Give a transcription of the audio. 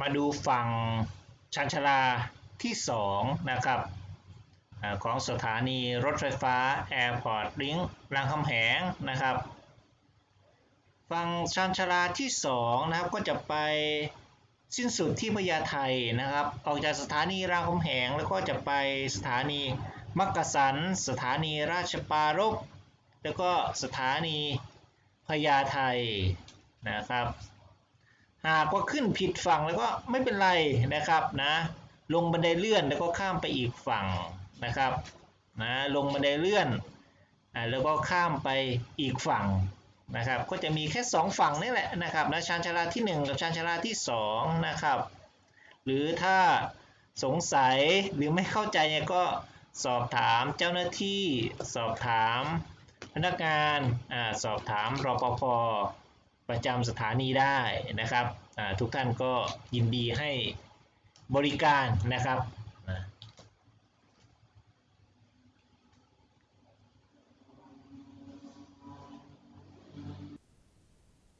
มาดูฝั่งชันชาลาที่ 2 นะครับอของสถานีรถไฟฟ้า Airport Link รามคำแหงนะครับ ฝั่งชันชาลาที่ 2 นะครับก็จะไปสิ้นสุดที่พญาไทนะครับ ออกจากสถานีรามคำแหงแล้วก็จะไปสถานีมักกะสัน สถานีราชปารภแล้วก็สถานีพญาไทนะครับ หากว่าขึ้นผิดฝั่งแล้วก็ไม่เป็นไรนะครับนะลงบันไดเลื่อนแล้วก็ข้ามไปอีกฝั่งนะครับนะลงบันไดเลื่อนอ่าแล้วก็ข้ามไปอีกฝั่งนะครับ ก็จะมีแค่ 2 ฝั่งนี่แหละนะครับนะชานชาลาที่ 1 กับชานชาลาที่2นะครับ หรือถ้าสงสัยหรือไม่เข้าใจเนี่ยก็สอบถามเจ้าหน้าที่สอบถามพนักงานอาสอบถามรปภ ประจำสถานีได้นะครับทุกท่านก็ยินดีให้บริการนะครับ